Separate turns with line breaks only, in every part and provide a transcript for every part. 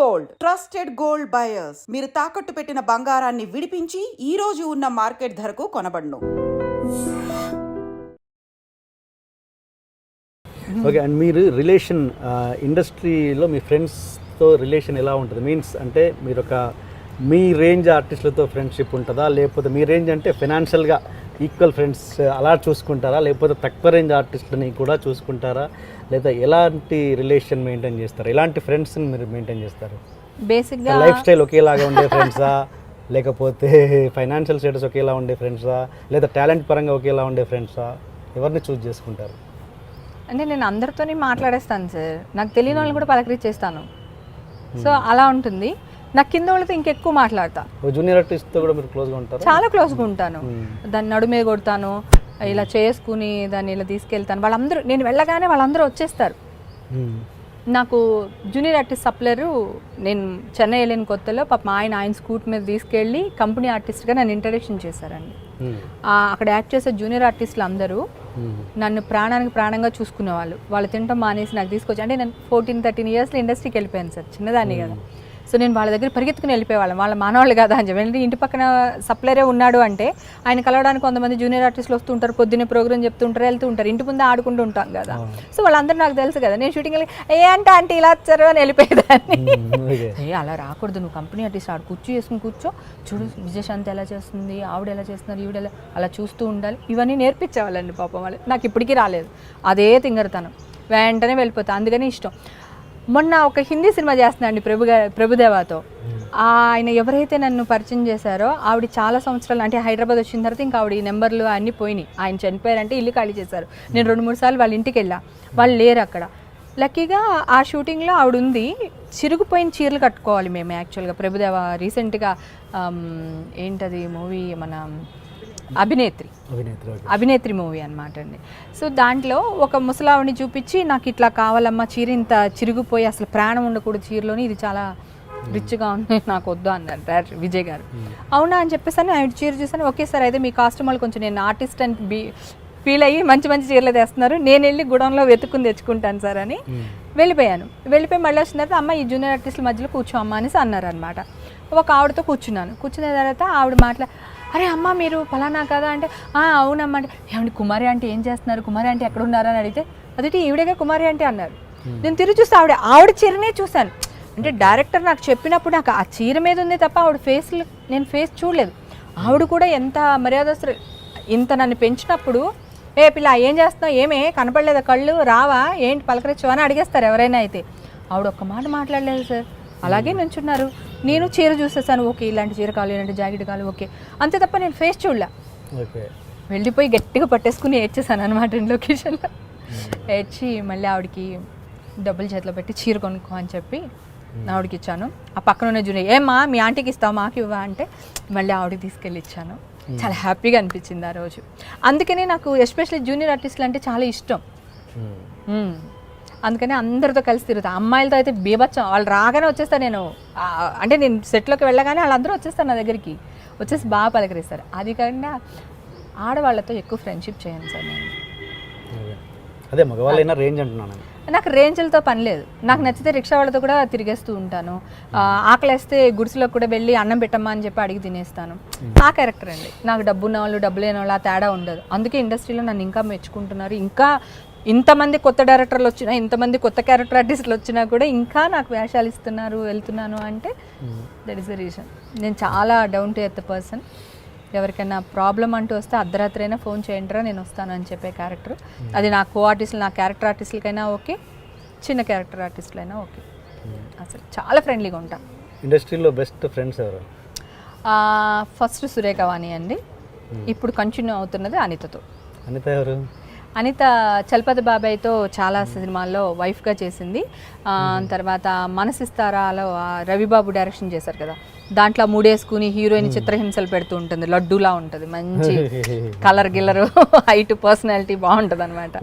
Gold. Trusted gold buyers. మీరు తాకట్టు పెట్టిన బంగారాన్ని విడిపించి ఈ రోజు ఉన్న మార్కెట్ ధరకు కొనబడను.
ఓకే అండ్ మీరు రిలేషన్ ఇండస్ట్రీలో మీ ఫ్రెండ్స్తో రిలేషన్ ఎలా ఉంటుంది? మీన్స్ అంటే మీరు ఒక మీ రేంజ్ ఆర్టిస్టులతో ఫ్రెండ్షిప్ ఉంటుందా? లేకపోతే మీ రేంజ్ అంటే ఫినాన్షియల్గా ఈక్వల్ ఫ్రెండ్స్ అలా చూసుకుంటారా? లేకపోతే తక్కువ రేంజ్ ఆర్టిస్టులని కూడా చూసుకుంటారా? లేదా ఎలాంటి రిలేషన్ మెయింటైన్ చేస్తారు? ఎలాంటి ఫ్రెండ్స్ని మీరు మెయింటైన్ చేస్తారు?
బేసిక్గా
లైఫ్ స్టైల్ ఒకేలాగా ఉండే ఫ్రెండ్సా లేకపోతే ఫైనాన్షియల్ స్టేటస్ ఒకేలా ఉండే ఫ్రెండ్సా లేదా టాలెంట్ పరంగా ఒకేలా ఉండే ఫ్రెండ్సా ఎవరిని చూస్ చేసుకుంటారు?
అంటే నేను అందరితోని మాట్లాడేస్తాను సార్ నాకు తెలియని వాళ్ళని కూడా పలకరించేస్తాను సో అలా ఉంటుంది. నాకు కింద వాళ్ళతో ఇంకెక్కువ మాట్లాడతా.
ఒక జూనియర్ ఆర్టిస్ట్తో కూడా మీరు క్లోజ్గా ఉంటారు?
చాలా క్లోజ్గా ఉంటాను. దాన్ని నడుమే కొడతాను ఇలా చేసుకుని దాన్ని ఇలా తీసుకెళ్తాను. వాళ్ళందరూ నేను వెళ్ళగానే వాళ్ళందరూ వచ్చేస్తారు. నాకు జూనియర్ ఆర్టిస్ట్ సప్లరు నేను చెన్నై వెళ్ళిన కొత్తలో పాప ఆయన ఆయన స్కూట్ మీద తీసుకెళ్ళి కంపెనీ ఆర్టిస్ట్గా నన్ను ఇంట్రడక్షన్ చేశారండి. అక్కడ యాక్ట్ చేసే జూనియర్ ఆర్టిస్టులు అందరూ నన్ను ప్రాణానికి ప్రాణంగా చూసుకునేవాళ్ళు. వాళ్ళు తినటం మానేసి నాకు తీసుకొచ్చి అంటే నేను ఫోర్టీన్ థర్టీన్ ఇయర్స్లో ఇండస్ట్రీకి వెళ్ళిపోయాను సార్ చిన్నదాన్ని కదా. సో నేను వాళ్ళ దగ్గర పరిగెత్తుకుని వెళ్ళిపోయేవాళ్ళం. వాళ్ళ మానవాళ్ళు కదా అని చెప్పి. ఇంటి పక్కన సప్లరే ఉన్నాడు అంటే ఆయన కలవడానికి కొంతమంది జూనియర్ ఆర్టిస్టులు వస్తూ ఉంటారు పొద్దున్నే ప్రోగ్రామ్ చెప్తూ ఉంటారు వెళ్తూ ఉంటారు. ఇంటి ముందే ఆడుకుంటూ ఉంటాం కదా. సో వాళ్ళందరూ నాకు తెలుసు కదా. నేను షూటింగ్ వెళ్ళి ఏ అంటే అంటే ఇలా వచ్చారు? అని వెళ్ళిపోయేదాన్ని. ఏ అలా రాకూడదు. నువ్వు కంపెనీ ఆర్టిస్ట్ ఆడు కూర్చో చేసుకుని కూర్చో. చూడు విజయశాంతి ఎలా చేస్తుంది ఆవిడ ఎలా చేస్తున్నారు ఈవిడ ఎలా అలా చూస్తూ ఉండాలి. ఇవన్నీ నేర్పించేవాళ్ళండి పాపం వాళ్ళు. నాకు ఇప్పటికీ రాలేదు. అదే తింగరతనం. వెంటనే వెళ్ళిపోతా. అందుకని ఇష్టం. మొన్న ఒక హిందీ సినిమా చేస్తున్నా అండి ప్రభు ప్రభుదేవాతో. ఆయన ఎవరైతే నన్ను పరిచయం చేశారో ఆవిడ చాలా సంవత్సరాలు అంటే హైదరాబాద్ వచ్చిన తర్వాత ఇంకా ఆవిడ ఈ నెంబర్లు అన్నీ పోయినాయి. ఆయన చనిపోయారంటే ఇల్లు ఖాళీ చేశారు. నేను రెండు మూడు సార్లు వాళ్ళ ఇంటికి వెళ్ళా. వాళ్ళు లేరు అక్కడ. లక్కీగా ఆ షూటింగ్లో ఆవిడ ఉంది. చిరుగుపోయిన చీరలు కట్టుకోవాలి మేము యాక్చువల్గా. ప్రభుదేవ రీసెంట్గా ఏంటది మూవీ మన అభినేత్రి.
అభినేత్రి
మూవీ అనమాట అండి. సో దాంట్లో ఒక ముసలావిని చూపించి నాకు ఇట్లా కావాలమ్మా చీర ఇంత చిరిగిపోయి అసలు ప్రాణం ఉండకూడదు చీరలోని ఇది చాలా రిచ్గా ఉంది నాకు వద్దు అన్నారు విజయ్ గారు. అవునా అని చెప్పేసి ఆవిడ చీర చూసాను. ఓకే సార్ అయితే మీ కాస్ట్యూమర్లు కొంచెం నేను ఆర్టిస్ట్ అని బీ ఫీల్ అయ్యి మంచి మంచి చీరలు తెస్తున్నారు. నేను వెళ్ళి గుడంలో వెతుక్కుని తెచ్చుకుంటాను సార్ అని వెళ్ళిపోయాను. వెళ్ళిపోయి మళ్ళీ వచ్చిన తర్వాత అమ్మ ఈ జూనియర్ ఆర్టిస్టుల మధ్యలో కూర్చో అమ్మ అనేసి అన్నారు అనమాట ఒక ఆవిడతో కూర్చున్నాను. కూర్చున్న తర్వాత ఆవిడ మాట్లా అరే అమ్మ మీరు ఫలానా కదా అంటే "ఆ, అవునమ్మా అంటే ఏమండి కుమారి అంటే ఏం చేస్తున్నారు? కుమారి అంటే ఎక్కడ ఉన్నారు అని అడిగితే అదేంటి ఈవిడగా కుమారి అంటే అన్నారు. నేను తిరిగి చూస్తే ఆవిడ ఆవిడ చీరనే చూశాను. అంటే డైరెక్టర్ నాకు చెప్పినప్పుడు నాకు ఆ చీర మీద ఉంది తప్ప ఆవిడ ఫేస్ నేను ఫేస్ చూడలేదు. ఆవిడ కూడా ఎంత మర్యాదస్తులు ఇంత నన్ను పెంచినప్పుడు ఏ పిల్ల ఏం చేస్తున్నావు? ఏమే? కనపడలేదా కళ్ళు? రావా? ఏంటి పలకరించు అని అడిగేస్తారు ఎవరైనా అయితే. ఆవిడ ఒక్క మాట మాట్లాడలేదు సార్. అలాగే నుంచున్నారు. నేను చీర చూసేసాను ఓకే ఇలాంటి చీర కావాలి ఇలాంటి జాకెట్ కావాలి ఓకే. అంతే తప్ప నేను ఫేస్ చూడలే. వెళ్ళిపోయి గట్టిగా పట్టేసుకుని ఏడ్చేసాను అనమాట లొకేషన్లో ఏడ్చి మళ్ళీ ఆవిడకి డబ్బులు చేతిలో పెట్టి చీర కొనుక్కో అని చెప్పి ఆవిడకి ఇచ్చాను. ఆ పక్కన ఉన్న జూనియర్ ఏమ్మా మీ ఆంటీకి ఇస్తావు మాకు ఇవ్వా అంటే మళ్ళీ ఆవిడకి తీసుకెళ్ళి ఇచ్చాను. చాలా హ్యాపీగా అనిపించింది ఆ రోజు. అందుకనే నాకు ఎస్పెషల్లీ జూనియర్ ఆర్టిస్టులు అంటే చాలా ఇష్టం. అందుకని అందరితో కలిసి తిరుగుతా. అమ్మాయిలతో అయితే బీభత్సం. వాళ్ళు రాగానే వచ్చేస్తారు నేను. అంటే నేను సెట్లోకి వెళ్ళగానే వాళ్ళందరూ వచ్చేస్తారు నా దగ్గరికి. వచ్చేసి బాగా పలకరిస్తారు. అది కాకుండా ఆడవాళ్ళతో ఎక్కువ ఫ్రెండ్షిప్ చేయను సార్ నేను.
అదే. మగవాళ్ళైనా రేంజ్ అంటున్నాను నేను.
నాకు రేంజ్లతో పని లేదు. నాకు నచ్చితే రిక్షా వాళ్ళతో కూడా తిరిగేస్తూ ఉంటాను. ఆకలేస్తే గుడిసెలో కూడా వెళ్ళి అన్నం పెట్టమ్మా అని చెప్పి అడిగి తినేస్తాను. ఆ క్యారెక్టర్ అండి. నాకు డబ్బు ఉన్న వాళ్ళు డబ్బు లేని వాళ్ళు ఆ తేడా ఉండదు. అందుకే ఇండస్ట్రీలో నన్ను ఇంకా మెచ్చుకుంటున్నారు. ఇంకా ఇంతమంది కొత్త డైరెక్టర్లు వచ్చినా ఇంతమంది కొత్త క్యారెక్టర్ ఆర్టిస్టులు వచ్చినా కూడా ఇంకా నాకు వేషాలు ఇస్తున్నారు వెళ్తున్నాను అంటే దట్ ఈస్ ద రీజన్ నేను చాలా డౌన్ టు ఎర్త్ పర్సన్ ఎవరికైనా ప్రాబ్లం అంటూ వస్తే అర్ధరాత్రి అయినా ఫోన్ చేయండిరా నేను వస్తాను అని చెప్పే క్యారెక్టర్ అది నా కో ఆర్టిస్టులు నా క్యారెక్టర్ ఆర్టిస్టులకైనా ఓకే చిన్న క్యారెక్టర్ ఆర్టిస్టులైనా ఓకే అసలు చాలా ఫ్రెండ్లీగా ఉంటా.
ఇండస్ట్రీలో బెస్ట్ ఫ్రెండ్స్ ఎవరు?
ఫస్ట్ సురేఖవాణి అండి. ఇప్పుడు కంటిన్యూ అవుతున్నది అనితతో.
అనిత ఎవరు?
అనిత చలపతి బాబాయ్తో చాలా సినిమాల్లో వైఫ్గా చేసింది. ఆ, తర్వాత మనసిస్తారాలో రవిబాబు డైరెక్షన్ చేశారు కదా. దాంట్లో మూడేసుకుని హీరోయిన్ చిత్రహింసలు పెడుతూ ఉంటుంది. లడ్డూలా ఉంటుంది. మంచి కలర్ గిల్లరు హైట్ పర్సనాలిటీ బాగుంటుంది అనమాట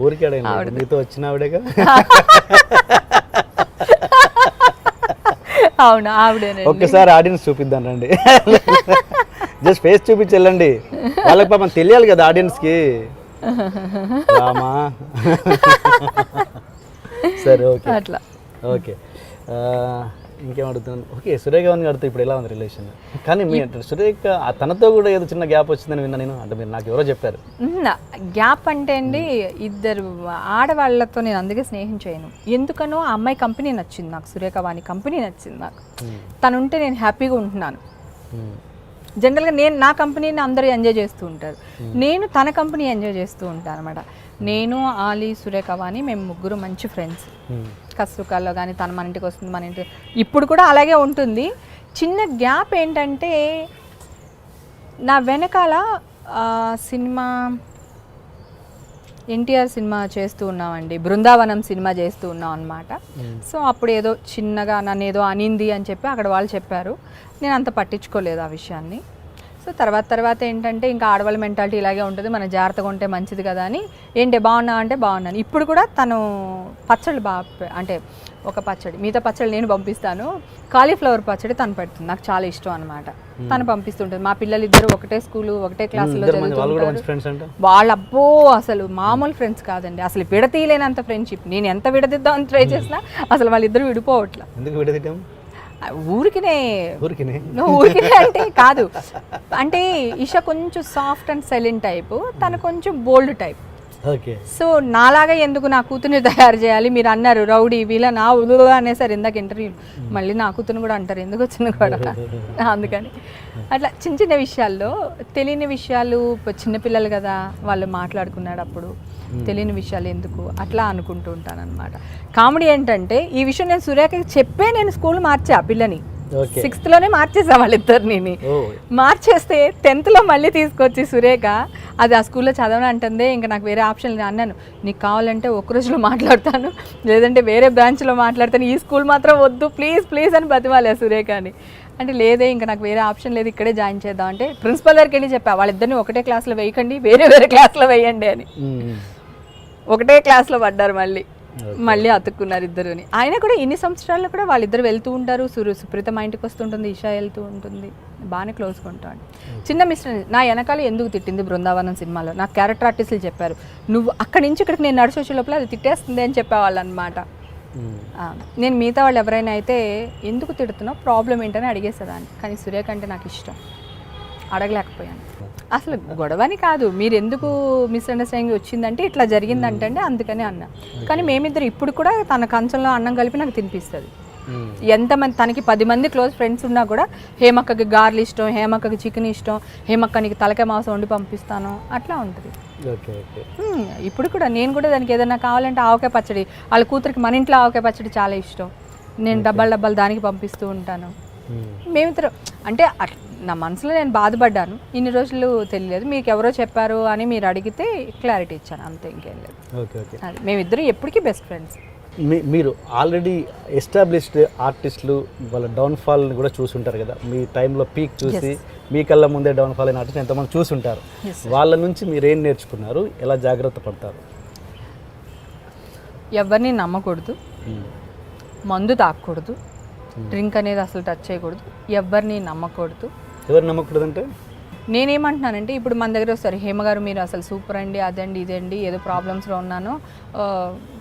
అవును ఆవిడేనండి.
ఒక్కసారి ఆడియన్స్ చూపిద్దాం రండి. జస్ట్ ఫేస్ చూపించి వెళ్ళండి. వాళ్ళకి పాపం తెలియాలి కదా ఆడియన్స్కి. రామా? సరే ఓకే.
అట్లా.
ఓకే. ఇంకేం అడుగుతున్నాను? ఓకే సురేఖ గారిని అడిగితే ఇప్పుడు ఎలా ఉంది రిలేషన్ కానీ మీ అంటే సురేఖ తనతో కూడా ఏదో చిన్న గ్యాప్ వచ్చిందని విన్నా నేను. అంటే మీరు నాకు ఎవరో చెప్పారు.
గ్యాప్ అంటే అండి ఇద్దరు ఆడవాళ్ళతో నేను అందుకే స్నేహం చేయను. ఎందుకనో ఆ అమ్మాయి కంపెనీ నచ్చింది నాకు సురేఖ వాణి కంపెనీ నచ్చింది నాకు. తను ఉంటే నేను హ్యాపీగా ఉంటున్నాను. జనరల్గా నేను నా కంపెనీని అందరూ ఎంజాయ్ చేస్తూ ఉంటారు. నేను తన కంపెనీ ఎంజాయ్ చేస్తూ ఉంటాను అనమాట నేను ఆలీ సురేఖ వాణి మేము ముగ్గురు మంచి ఫ్రెండ్స్.
మ్మ్.
కష్టకాల్లో కానీ తను మన ఇంటికి వస్తుంది మన ఇంటి ఇప్పుడు కూడా అలాగే ఉంటుంది. చిన్న గ్యాప్ ఏంటంటే నా వెనకాల సినిమా ఎన్టీఆర్ సినిమా చేస్తూ ఉన్నామండి. బృందావనం సినిమా చేస్తూ ఉన్నాం అనమాట సో అప్పుడు ఏదో చిన్నగా నన్ను ఏదో అనింది అని చెప్పి అక్కడ వాళ్ళు చెప్పారు. నేను అంత పట్టించుకోలేదు ఆ విషయాన్ని. సో తర్వాత తర్వాత ఏంటంటే ఇంకా ఆడవాళ్ళ మెంటాలిటీ ఇలాగే ఉంటుంది. మన జాగ్రత్తగా ఉంటే మంచిది కదా అని. ఏంటి బాగున్నా అంటే బాగున్నాను. ఇప్పుడు కూడా తను పచ్చళ్ళు బాగా అంటే ఒక పచ్చడి. మిగతా పచ్చడి నేను పంపిస్తాను. కాలీఫ్లవర్ పచ్చడి తను పెడుతుంది. నాకు చాలా ఇష్టం అనమాట తను పంపిస్తుంటుంది. మా పిల్లలు ఇద్దరు ఒకటే స్కూలు ఒకటే క్లాసులో
వాళ్ళు
అబ్బో అసలు మామూలు ఫ్రెండ్స్ కాదండి. అసలు విడతీయలేనంత ఫ్రెండ్షిప్ నేను ఎంత విడదిద్దామని ట్రై చేసినా అసలు వాళ్ళిద్దరు విడిపోవట్లే.
ఎందుకు విడదీయటం
ఊరికినే.
ఊరికినే?
ఊరికినే అంటే కాదు. అంటే ఇష కొంచెం సాఫ్ట్ అండ్ సైలెంట్ టైపు తను కొంచెం బోల్డ్ టైప్ సో నాలాగా ఎందుకు నా కూతుర్ని తయారు చేయాలి? మీరు అన్నారు రౌడీ వీళ్ళ నా ఉలు అనేసారు ఇందాక ఇంటర్వ్యూ మళ్ళీ నా కూతురు కూడా అంటారు ఎందుకు వచ్చింది కూడా? అందుకని. అట్లా చిన్న చిన్న విషయాల్లో తెలియని విషయాలు చిన్నపిల్లలు కదా వాళ్ళు మాట్లాడుకున్నాడు అప్పుడు. తెలియని విషయాలు ఎందుకు? అట్లా అనుకుంటూ ఉంటాను అనమాట కామెడీ ఏంటంటే ఈ విషయం నేను సురేఖకి చెప్పే నేను స్కూల్ మార్చా పిల్లని.
ఓకే
సిక్స్త్లోనే మార్చేసా వాళ్ళిద్దరిని.
ఓ
మార్చేస్తే టెన్త్లో మళ్ళీ తీసుకొచ్చి సురేఖ అది ఆ స్కూల్లో చదవని అంటుంది. ఇంకా నాకు వేరే ఆప్షన్ లేదు అన్నాను నీకు కావాలంటే ఒక రోజులో మాట్లాడతాను. లేదంటే వేరే బ్రాంచ్లో మాట్లాడతాను. ఈ స్కూల్ మాత్రం వద్దు. ప్లీజ్ ప్లీజ్ అని బతిమాలే సురేఖ అని. అంటే లేదే ఇంకా నాకు వేరే ఆప్షన్ లేదు. ఇక్కడే జాయిన్ చేద్దాం అంటే ప్రిన్సిపల్ దగ్గరికి వెళ్ళి చెప్పా వాళ్ళిద్దరిని ఒకటే క్లాస్లో వేయకండి. వేరే వేరే క్లాస్లో వేయండి అని.
మ్మ్.
ఒకటే క్లాస్లో పడ్డారు మళ్ళీ. మళ్ళీ అతుక్కున్నారు ఇద్దరుని. ఆయన కూడా ఇన్ని సంవత్సరాల్లో కూడా వాళ్ళిద్దరు వెళ్తూ ఉంటారు. సురు సుప్రీత మా ఇంటికి వస్తుంటుంది ఇషా వెళ్తూ ఉంటుంది. బాగానే క్లోజ్గా ఉంటాడు. చిన్న మిస్టర్ నా వెనకాల ఎందుకు తిట్టింది బృందావనం సినిమాలో? నాకు క్యారెక్టర్ ఆర్టిస్టులు చెప్పారు. నువ్వు అక్కడి నుంచి ఇక్కడికి నేను నడిచి వచ్చే లోపల అది తిట్టేస్తుంది అని చెప్పేవాళ్ళు అనమాట
మ్మ్.
నేను మిగతా వాళ్ళు ఎవరైనా అయితే ఎందుకు తిడుతున్నావు? ప్రాబ్లం ఏంటని అడిగేసేదాన్ని. కానీ సురేఖ అంటే నాకు ఇష్టం. అడగలేకపోయాను. అసలు గొడవని కాదు. మీరు ఎందుకు మిస్అండర్స్టాండింగ్ వచ్చిందంటే ఇట్లా జరిగిందంటే అందుకనే అన్నా. కానీ మేమిద్దరు ఇప్పుడు కూడా తన కంచంలో అన్నం కలిపి నాకు తినిపిస్తుంది. ఎంతమంది తనకి పది మంది క్లోజ్ ఫ్రెండ్స్ ఉన్నా కూడా హేమక్కకి గార్లు ఇష్టం హేమక్కకి చికెన్ ఇష్టం హేమక్క నీకు తలకాయ మాంసం వండి పంపిస్తాను అట్లా ఉంటుంది.
Okay okay.
హ్మ్, ఇప్పుడు కూడా నేను కూడా దానికి ఏదైనా కావాలంటే ఆవకాయ పచ్చడి వాళ్ళ కూతురికి మన ఇంట్లో ఆవకాయ పచ్చడి చాలా ఇష్టం. నేను డబ్బాలు డబ్బాలు దానికి పంపిస్తూ ఉంటాను. మేమిద్దరం అంటే నా మనసులో నేను బాధపడ్డాను. ఇన్ని రోజులు తెలియలేదు. మీకు ఎవరో చెప్పారు అని మీరు అడిగితే క్లారిటీ ఇచ్చాను. అంతే ఇంకేం లేదు.
Okay okay.
మేమిద్దరం ఎప్పటికీ బెస్ట్ ఫ్రెండ్స్
మీరు ఆల్రెడీ ఎస్టాబ్లిష్డ్ ఆర్టిస్టులు వాళ్ళ డౌన్ఫాల్ని కూడా చూసుంటారు కదా. మీ టైంలో పీక్ చూసి మీ కళ్ళ ముందే డౌన్ఫాల్ అయిన ఆర్టిస్ట్ ఎంతమంది చూసుంటారు. వాళ్ళ నుంచి మీరు ఏం నేర్చుకున్నారు? ఎలా జాగ్రత్త పడతారు?
ఎవరిని నమ్మకూడదు.
మ్మ్.
మందు తాగకూడదు డ్రింక్ అనేది అసలు టచ్ చేయకూడదు. ఎవరిని నమ్మకూడదు.
ఎవరు నమ్మకూడదంటే?
నేనేమంటున్నానంటే ఇప్పుడు మన దగ్గర వస్తారు హేమ గారు మీరు అసలు సూపర్ అండి అదండి ఇదండి ఏదో ప్రాబ్లమ్స్లో ఉన్నాను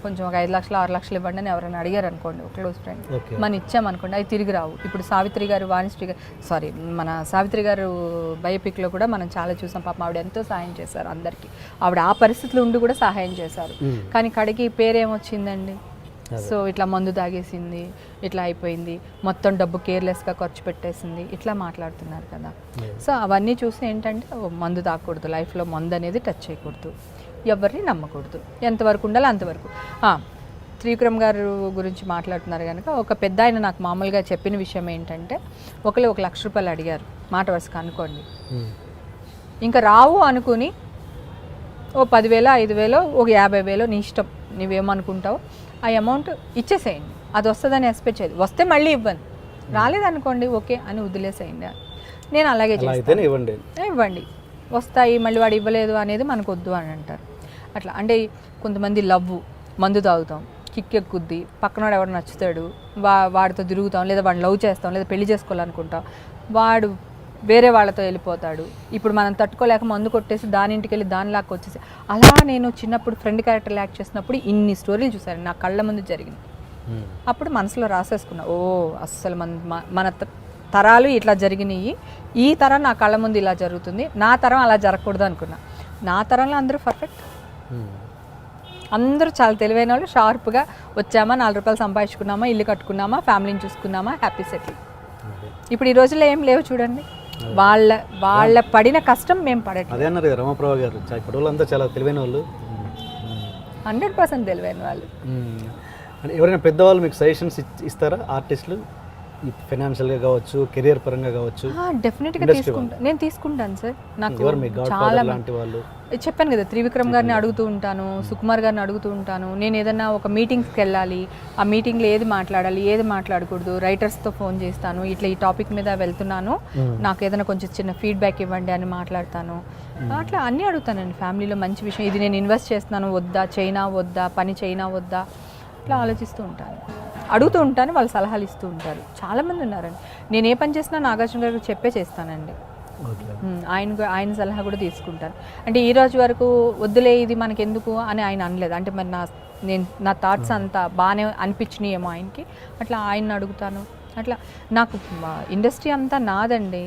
కొంచెం ఒక ఐదు లక్షలు ఆరు లక్షలు ఇవ్వండి అని ఎవరైనా అడిగారు అనుకోండి ఒక క్లోజ్ ఫ్రెండ్ మనం ఇచ్చామనుకోండి అవి తిరిగి రావు. ఇప్పుడు సావిత్రి గారు వాణిశ్రీ గారు సారీ మన సావిత్రి గారు బయోపిక్లో కూడా మనం చాలా చూసాం. పాపం ఆవిడ ఎంతో సహాయం చేశారు అందరికీ. ఆవిడ ఆ పరిస్థితిలో ఉండి కూడా సహాయం చేశారు. కానీ కడికి పేరేమొచ్చిందండి? సో ఇట్లా మందు తాగేసింది ఇట్లా అయిపోయింది మొత్తం డబ్బు కేర్లెస్గా ఖర్చు పెట్టేసింది ఇట్లా మాట్లాడుతున్నారు కదా. సో అవన్నీ చూసి ఏంటంటే మందు తాగకూడదు లైఫ్లో మందు అనేది టచ్ చేయకూడదు. ఎవరిని నమ్మకూడదు. ఎంతవరకు ఉండాలో అంతవరకు. త్రివిక్రమ్ గారు గురించి మాట్లాడుతున్నారు కనుక ఒక పెద్ద ఆయన నాకు మామూలుగా చెప్పిన విషయం ఏంటంటే ఒకళ్ళు ఒక లక్ష రూపాయలు అడిగారు మాట వరుసగా అనుకోండి.
మ్మ్.
ఇంకా రావు అనుకుని ఓ పదివేలో ఐదు వేలో ఒక యాభై వేలో నీ ఇష్టం నువ్వేమనుకుంటావు? ఆ అమౌంట్ ఇచ్చేసేయండి. అది వస్తుందని ఎక్స్పెక్ట్ చేయదు. వస్తే మళ్ళీ ఇవ్వను రాలేదనుకోండి ఓకే అని వదిలేసేయండి. నేను అలాగే
అలా
చేస్తాను.
ఇవ్వండి.
ఇవ్వండి. వస్తాయి మళ్ళీ వాడు ఇవ్వలేదు అనేది మనకు వద్దు అని అంటారు. అట్లా. అంటే కొంతమంది లవ్ మందు తాగుతాం కిక్ ఎక్కుద్ది పక్కనవాడు ఎవడు నచ్చుతాడు వా వాడితో తిరుగుతాం లేదా వాడిని లవ్ చేస్తాం లేదా పెళ్ళి చేసుకోవాలనుకుంటాం వాడు వేరే వాళ్ళతో వెళ్ళిపోతాడు. ఇప్పుడు మనం తట్టుకోలేక మందు కొట్టేసి దాని ఇంటికి వెళ్ళి దాని లాక్క వచ్చేసి అలా నేను చిన్నప్పుడు ఫ్రెండ్ క్యారెక్టర్ యాక్ట్ చేసినప్పుడు ఇన్ని స్టోరీలు చూశాను. నా కళ్ళ ముందు జరిగింది అప్పుడు మనసులో రాసేసుకున్నా ఓ అస్సలు మన మన తరాలు ఇట్లా జరిగినాయి. ఈ తరం నా కళ్ళ ముందు ఇలా జరుగుతుంది. నా తరం అలా జరగకూడదు అనుకున్నా. నా తరంలో అందరూ పర్ఫెక్ట్ అందరూ చాలా తెలివైన వాళ్ళు షార్ప్గా వచ్చామా నాలుగు రూపాయలు సంపాదించుకున్నామా ఇల్లు కట్టుకున్నామా ఫ్యామిలీని చూసుకున్నామా హ్యాపీ సెటిల్ ఇప్పుడు ఈ రోజుల్లో ఏం లేవు చూడండి. వాళ్ళ వాళ్ళ పడిన కష్టం మేము పడట్లేదు.
అదే అన్నారు రమాప్రభా గారు. వాళ్ళంతా చాలా తెలివైన వాళ్ళు.
హండ్రెడ్ పర్సెంట్ తెలివైన వాళ్ళు.
ఎవరైనా పెద్దవాళ్ళు మీకు సజెషన్స్ ఇస్తారా ఆర్టిస్టులు? ఫైనాన్షియల్గా కావచ్చు కెరియర్ పరంగా కావచ్చు.
డెఫినెట్గా తీసుకుంటాను నేను తీసుకుంటాను సార్. నాకు చాలా
లాంటి వాళ్ళు?
చెప్పాను కదా త్రివిక్రమ్ గారిని అడుగుతూ ఉంటాను సుకుమార్ గారిని అడుగుతూ ఉంటాను. నేను ఏదన్నా ఒక మీటింగ్స్కి వెళ్ళాలి ఆ మీటింగ్లో ఏది మాట్లాడాలి ఏది మాట్లాడకూడదు రైటర్స్తో ఫోన్ చేస్తాను ఇట్లా ఈ టాపిక్ మీద వెళ్తున్నాను. నాకు ఏదైనా కొంచెం చిన్న ఫీడ్బ్యాక్ ఇవ్వండి అని మాట్లాడతాను. అట్లా అన్నీ అడుగుతానండి ఫ్యామిలీలో మంచి విషయం. ఇది నేను ఇన్వెస్ట్ చేస్తున్నాను వద్దా చైనా వద్దా పని చైనా వద్దా? అట్లా ఆలోచిస్తూ ఉంటాను. అడుగుతూ ఉంటాను వాళ్ళు సలహాలు ఇస్తూ ఉంటారు. చాలామంది ఉన్నారండి. నేను ఏ పని చేసినా నాగార్జున గారికి చెప్పే చేస్తానండి. ఆయన ఆయన సలహా కూడా తీసుకుంటాను అంటే ఈ రోజు వరకు వద్దులే ఇది మనకి ఎందుకు అని ఆయన అనలేదు. అంటే మరి నా నేను నా థాట్స్ అంతా బాగానే అనిపించినాయేమో ఆయనకి. అట్లా ఆయన అడుగుతాను. అట్లా నాకు ఇండస్ట్రీ అంతా నాదండి.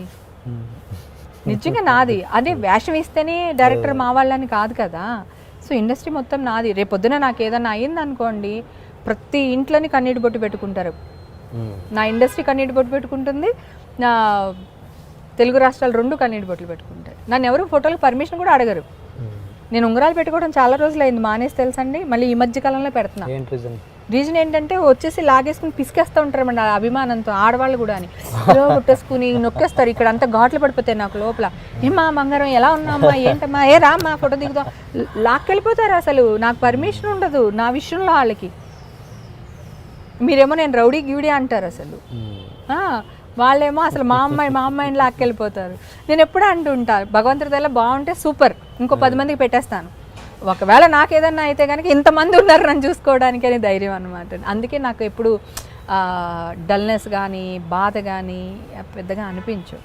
నిజంగా నాది. అదే వేషం ఇస్తేనే డైరెక్టర్ మా వాళ్ళని కాదు కదా. సో ఇండస్ట్రీ మొత్తం నాది. రేపొద్దున నాకు ఏదన్నా అయింది అనుకోండి ప్రతి ఇంట్లోని కన్నీటి బొట్టు పెట్టుకుంటారు. నా ఇండస్ట్రీ కన్నీటి బొట్టు పెట్టుకుంటుంది. నా తెలుగు రాష్ట్రాలు రెండు కన్నీటి బొట్లు పెట్టుకుంటాయి. నన్ను ఎవరు ఫోటోలకు పర్మిషన్ కూడా అడగరు. నేను ఉంగరాలు పెట్టుకోవడం చాలా రోజులు అయింది మానేసి తెలుసండి. మళ్ళీ ఈ మధ్య కాలంలో పెడుతున్నా. రీజన్ ఏంటంటే వచ్చేసి లాగేసుకుని పిసికేస్తూ ఉంటారన్నమాట ఆ అభిమానంతో ఆడవాళ్ళు కూడా అని. ఇలా కొట్టేసుకుని నొక్కేస్తారు. ఇక్కడ అంతా ఘాట్లు పడిపోతాయి నాకు లోపల. ఏమా బంగారం ఎలా ఉన్నామా ఏంటమ్మా? ఏ రామ్మా ఫోటో దిగుదాం. లాక్కెళ్ళిపోతారు అసలు. నాకు పర్మిషన్ ఉండదు. నా విషయంలో వాళ్ళకి. మీరేమో నేను రౌడీ గ్యూడీ అంటారు అసలు. ఆ, వాళ్ళేమో అసలు మా అమ్మాయి మా అమ్మాయిని లాక్కెళ్ళిపోతారు. నేను ఎప్పుడు అంటుంటా భగవంతుడి దయ బాగుంటే సూపర్ ఇంకో పది మందికి పెట్టేస్తాను. ఒకవేళ నాకు ఏదన్నా అయితే కనుక ఇంతమంది ఉన్నారు నన్ను చూసుకోవడానికి అని ధైర్యం అనమాట అందుకే నాకు ఎప్పుడు డల్నెస్ కానీ బాధ కానీ పెద్దగా అనిపించు